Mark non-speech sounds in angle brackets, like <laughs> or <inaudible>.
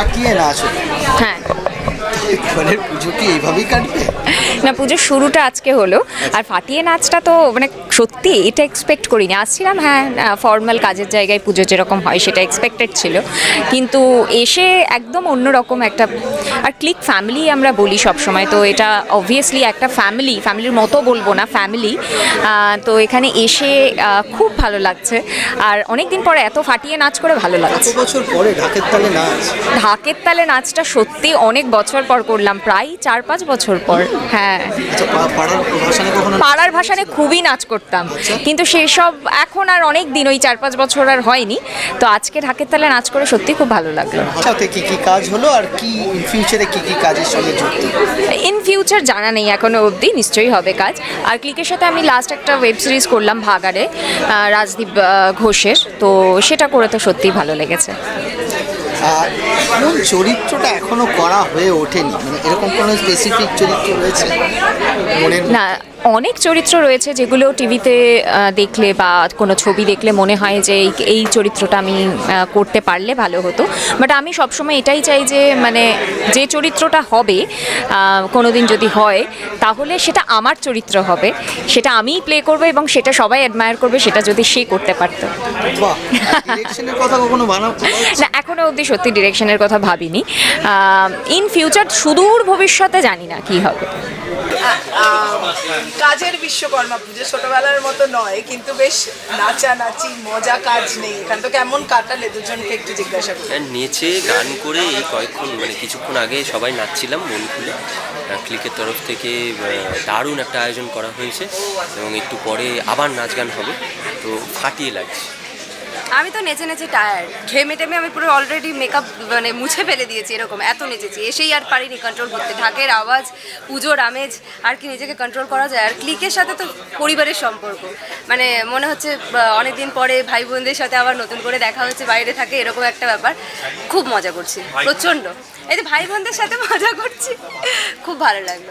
Aqui é Nacho. হ্যাঁ এবারের পুজো কি এইভাবেই কাটবে? না পুজোর শুরুটা আজকে হলো। আর ফাটিয়ে নাচটা তো মানে সত্যি এটা এক্সপেক্ট করিনি। আসছিলাম হ্যাঁ ফর্মাল কাজের জায়গায় পুজো যেরকম হয় সেটা এক্সপেক্টেড ছিল। কিন্তু এসে একদম অন্যরকম একটা আর ক্লিক ফ্যামিলি আমরা বলি সব সময় তো এটা অবভিয়াসলি একটা ফ্যামিলি ফ্যামিলির মতো বলব না ফ্যামিলি তো এখানে এসে খুব ভালো লাগছে। আর অনেক দিন পরে এত ফাটিয়ে নাচ করে ভালো লাগছে। বছর পরে ঢাকের তালে নাচ? ঢাকের তালে নাচটা সত্যি অনেক বছর পর করলাম প্রায় চার পাঁচ বছর পর। হ্যাঁ। আচ্ছা পাড়ার ভাষানে খুবই নাচ করতাম। কিন্তু সেসব এখন আর অনেক দিন ওই চার পাঁচ বছর আর হয়নি। তো আজকে ঢাকের তালে নাচ করে সত্যি খুব ভালো লাগল। কি কি কাজ হলো আর কি ফিউচারে কি কি কাজের সঙ্গে যুক্ত? ইন ফিউচার জানা নেই এখনও অবধি নিশ্চয়ই হবে কাজ। আর ক্লিকের সাথে আমি লাস্ট একটা ওয়েব সিরিজ করলাম ভাগাড়ে আহ, রাজদীপ ঘোষের। তো সেটা করে তো সত্যিই ভালো লেগেছে। কোন চরিত্রটা এখনও করা হয়ে ওঠেনি। মানে এরকম কোনো স্পেসিফিক চরিত্র রয়েছে? মনের না অনেক চরিত্র রয়েছে যেগুলো টিভিতে দেখলে বা কোনো ছবি দেখলে মনে হয় যে এই এই চরিত্রটা আমি করতে পারলে ভালো হতো। বাট আমি সবসময় এটাই চাই যে মানে যে চরিত্রটা হবে কোনো দিন যদি হয় তাহলে সেটা আমার চরিত্র হবে। সেটা আমিই প্লে করব এবং সেটা সবাই অ্যাডমায়ার করবে সেটা যদি সে করতে পারতো। <laughs> না এখনও অবধি সত্যি ডিরেকশনের কথা ভাবিনি। ইন ফিউচার সুদূর ভবিষ্যতে জানি না কি হবে। কাজের বিশ্বকর্মা পুজো ছোটবেলার মতো নয় কিন্তু বেশ নাচানাচি মজা কাজ নেই। এখান তো কেমন কাটালে দুজনকে একটু জিজ্ঞাসা করি। আর নেচে গান করে এই কয়েকক্ষণ মানে কিছুক্ষণ আগে সবাই নাচছিলাম মন খুলে। ক্লিকের তরফ থেকে দারুণ একটা আয়োজন করা হয়েছে। এবং একটু পরে আবার নাচ গান হবে। তো ফাটিয়ে লাগছে। আমি তো নেচে নেচে টায়ার্ড ঘেমে টেমে আমি পুরো অলরেডি মেকআপ মানে মুছে ফেলে দিয়েছি এরকম, এত নেচেছি। এসেই আর পারিনি কন্ট্রোল করতে। ঢাকের আওয়াজ, পুজোর আমেজ, আর কি নিজেকে কন্ট্রোল করা যায়। আর ক্লিকের সাথে তো পরিবারের সম্পর্ক। মানে মনে হচ্ছে অনেক দিন পরে ভাই বোনদের সাথে আবার নতুন করে দেখা হচ্ছে, বাইরে থাকে, এরকম একটা ব্যাপার। খুব মজা করছি। প্রচণ্ড। এই যে ভাই বোনদের সাথে মজা করছি, খুব ভালো লাগল।